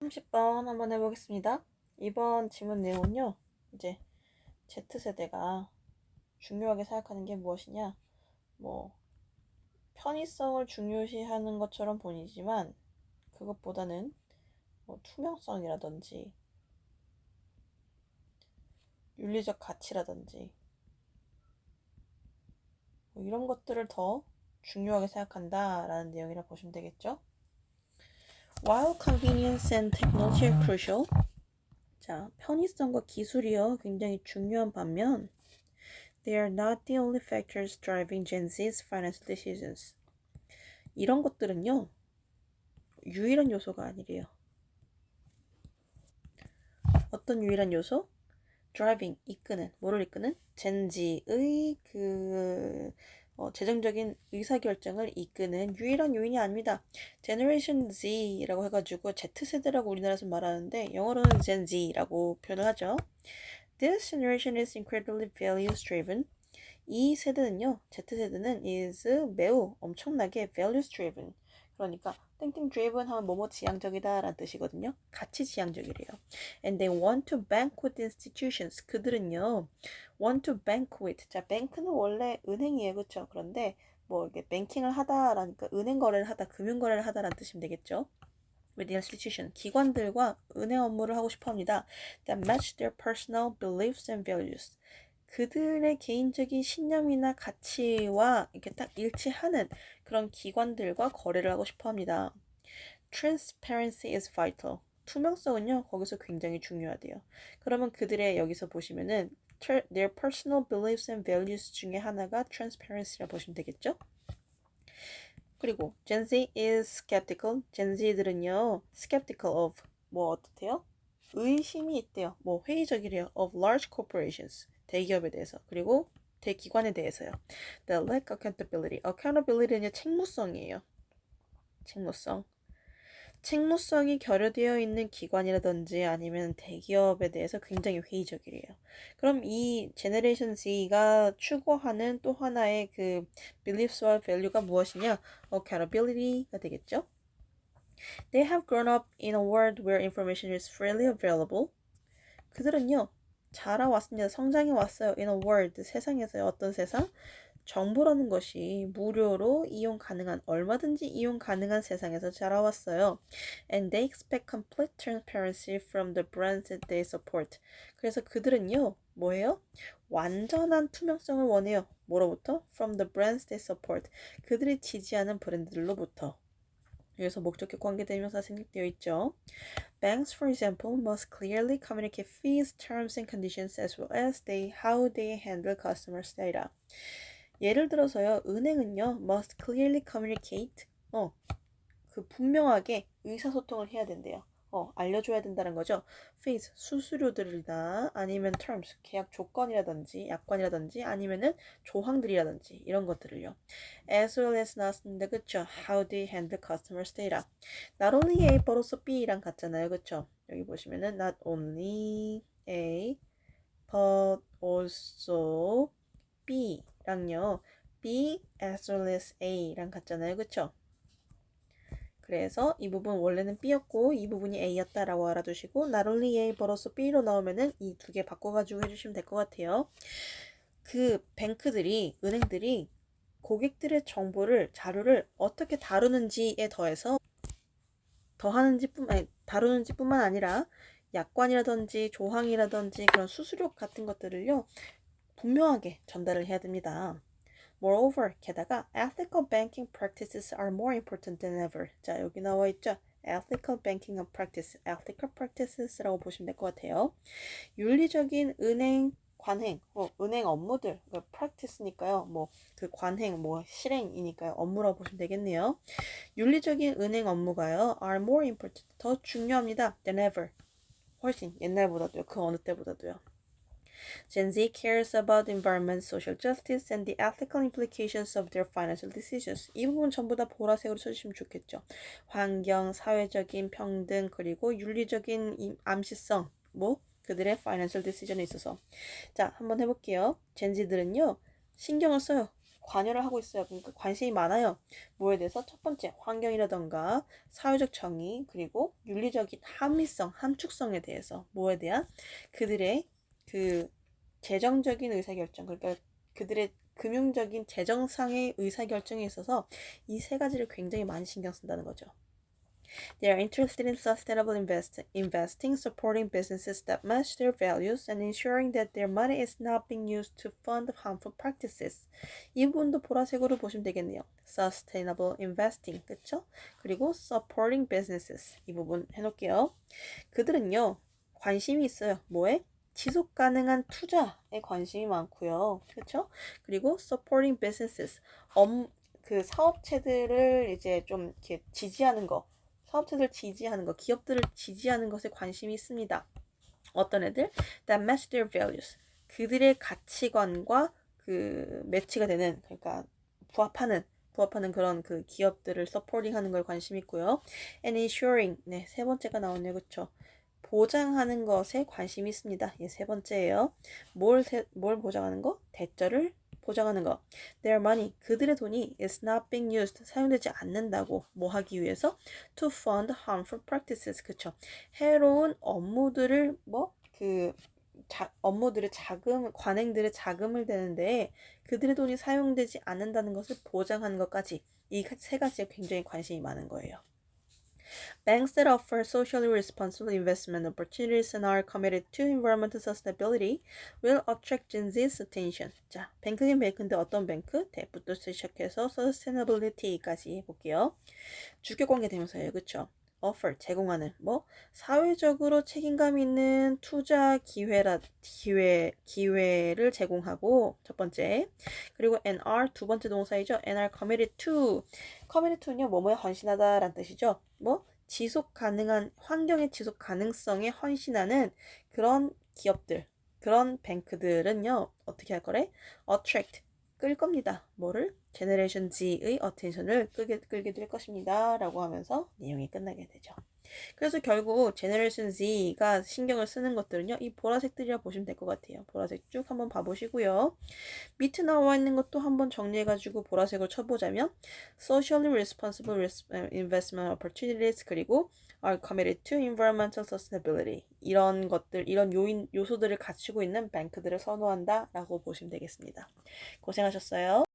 30번 한번 해보겠습니다. 이번 지문 내용은요, 이제 Z세대가 중요하게 생각하는 게 무엇이냐, 뭐, 편의성을 중요시하는 것처럼 보이지만, 그것보다는 뭐 투명성이라든지, 윤리적 가치라든지, 뭐 이런 것들을 더 중요하게 생각한다라는 내용이라 보시면 되겠죠. While convenience and technology are crucial, 자, 편의성과 기술이요 굉장히 중요한 반면, they are not the only factors driving Gen Z's financial decisions. 이런 것들은요 유일한 요소가 아니래요. 어떤 유일한 요소? driving 이끄는 뭐를 이끄는 Gen Z의 그 어, 재정적인 의사결정을 이끄는 유일한 요인이 아닙니다. Generation Z라고 해가지고 Z세대라고 우리나라에서 말하는데 영어로는 Gen Z라고 표현을 하죠. This generation is incredibly values driven. 이 세대는요, Z세대는 is 매우 엄청나게 values driven. 그러니까 땡땡 driven 하면 뭐뭐 지향적이다 라는 뜻이거든요. 가치 지향적이래요. And they want to bank with institutions. 그들은요, want to bank with. 자, bank는 원래 은행이에요. 그렇죠? 그런데 뭐 이게 뱅킹을 하다라니까 은행 거래를 하다, 금융 거래를 하다라는 뜻이면 되겠죠. with institution. 기관들과 은행 업무를 하고 싶어 합니다. that match their personal beliefs and values. 그들의 개인적인 신념이나 가치와 이렇게 딱 일치하는 그런 기관들과 거래를 하고 싶어 합니다. Transparency is vital. 투명성은요, 거기서 굉장히 중요하대요. 그러면 그들의 여기서 보시면은 their personal beliefs and values 중에 하나가 transparency라 보시면 되겠죠? 그리고 Gen Z is skeptical. Gen Z들은요, skeptical of 뭐 어떻대요? 의심이 있대요. 뭐 회의적이래요. of large corporations. 대기업에 대해서. 그리고 대기관에 대해서요. The lack accountability. accountability는 책무성이에요. 책무성. 책무성이 결여되어 있는 기관이라든지 아니면 대기업에 대해서 굉장히 회의적이래요. 그럼 이 제네레이션 Z가 추구하는 또 하나의 그 beliefs와 value가 무엇이냐? accountability가 되겠죠. They have grown up in a world where information is freely available. 그들은요, 자라왔습니다. 성장해 왔어요. In a world, 세상에서요. 어떤 세상? 정보라는 것이 무료로 이용 가능한 얼마든지 이용 가능한 세상에서 자라왔어요. And they expect complete transparency from the brands that they support. 그래서 그들은요, 뭐예요? 완전한 투명성을 원해요. 뭐로부터? From the brands they support. 그들이 지지하는 브랜드들로부터. 여기서 목적격 관계대명사 생략되어 있죠. Banks, for example, must clearly communicate fees, terms and conditions as well as they how they handle customers' data. 예를 들어서요, 은행은요, must clearly communicate, 어, 그 분명하게 의사소통을 해야 된대요. 어, 알려줘야 된다는 거죠. fees, 수수료들이나 아니면 terms, 계약 조건이라든지 약관이라든지 아니면은 조항들이라든지 이런 것들을요. as well as 나왔습니다. 그쵸? how they handle customers data. not only A also B랑 같잖아요. 그쵸? 여기 보시면은 not only A but also B랑요. B as well as A랑 같잖아요. 그쵸? 그래서 이 부분 원래는 B였고 이 부분이 A였다라고 알아두시고 not only A also B로 나오면은 이 두 개 바꿔가지고 해주시면 될 것 같아요. 그 뱅크들이 은행들이 고객들의 정보를 자료를 어떻게 다루는지에 더해서 더하는지 뿐 아니 다루는지 뿐만 아니라 약관이라든지 조항이라든지 그런 수수료 같은 것들을요 분명하게 전달을 해야 됩니다. Moreover, 게다가 ethical banking practices are more important than ever. 자, 여기 나와 있죠. ethical banking practice, ethical practices라고 보시면 될 것 같아요. 윤리적인 은행 관행, 어, 은행 업무들, 그 practice니까요. 뭐 그 관행, 뭐 실행이니까요. 업무라고 보시면 되겠네요. 윤리적인 은행 업무가요. are more important, 더 중요합니다. than ever. 훨씬 옛날보다도요. 그 어느 때보다도요. Gen Z cares about environment, social justice, and the ethical implications of their financial decisions. 이 부분 전부 다 보라색으로 쳐주시면 좋겠죠. 환경, 사회적인 평등, 그리고 윤리적인 암시성, 뭐 그들의 financial decision에 있어서. 자, 한번 해볼게요. 젠지들은요, 신경을 써요. 관여를 하고 있어요. 그러니까 관심이 많아요. 뭐에 대해서 첫 번째 환경이라던가 사회적 정의 그리고 윤리적인 합리성, 함축성에 대해서 뭐에 대한 그들의 그 재정적인 의사결정 그러니까 그들의 금융적인 재정상의 의사결정에 있어서 이 세 가지를 굉장히 많이 신경 쓴다는 거죠. They are interested in sustainable invest- investing, supporting businesses that match their values, and ensuring that their money is not being used to fund harmful practices. 이 부분도 보라색으로 보시면 되겠네요. Sustainable investing, 그쵸? 그리고 supporting businesses. 이 부분 해놓을게요. 그들은요, 관심이 있어요. 뭐에? 지속 가능한 투자에 관심이 많고요. 그렇죠? 그리고 supporting businesses. 업, 그 사업체들을 이제 좀 이렇게 지지하는 거. 사업체들 지지하는 거, 기업들을 지지하는 것에 관심이 있습니다. 어떤 애들? That match their values. 그들의 가치관과 그 매치가 되는, 그러니까 부합하는, 부합하는 그런 그 기업들을 서포팅 하는 걸 관심 있고요. And ensuring, 네, 세 번째가 나오네요, 그렇죠? 보장하는 것에 관심이 있습니다. 예, 세 번째예요. 뭘, 세, 뭘 보장하는 거? 대절을 보장하는 거. Their money, 그들의 돈이 is not being used, 사용되지 않는다고 뭐 하기 위해서? To fund harmful practices, 그쵸? 해로운 업무들을 뭐? 그 자, 업무들의 자금, 관행들의 자금을 대는데 그들의 돈이 사용되지 않는다는 것을 보장하는 것까지 이 세 가지에 굉장히 관심이 많은 거예요. Banks that offer socially responsible investment opportunities and are committed to environmental sustainability will attract Gen Z's attention. 자, 뱅크긴 뱅크인데 어떤 뱅크? 대부터 시작해서 sustainability까지 볼게요. 주격관계 대명사예요. 그쵸? Offer, 제공하는, 뭐, 사회적으로 책임감 있는 투자 기회라, 기회, 기회를 제공하고, 첫 번째. 그리고 are, 두 번째 동사이죠. are committed to. committed to는요, 뭐뭐에 헌신하다 라는 뜻이죠. 뭐, 지속 가능한, 환경의 지속 가능성에 헌신하는 그런 기업들, 그런 뱅크들은요, 어떻게 할 거래? attract, 끌 겁니다. 뭐를? 제너레이션 G의 어텐션을 끌게, 끌게 될 것입니다. 라고 하면서 내용이 끝나게 되죠. 그래서 결국 제너레이션 Z가 신경을 쓰는 것들은요. 이 보라색들이라 보시면 될 것 같아요. 보라색 쭉 한번 봐보시고요. 밑에 나와 있는 것도 한번 정리해가지고 보라색을 쳐보자면 Socially Responsible Investment Opportunities 그리고 are committed to environmental sustainability 이런 것들 이런 요인 요소들을 갖추고 있는 뱅크들을 선호한다라고 보시면 되겠습니다. 고생하셨어요.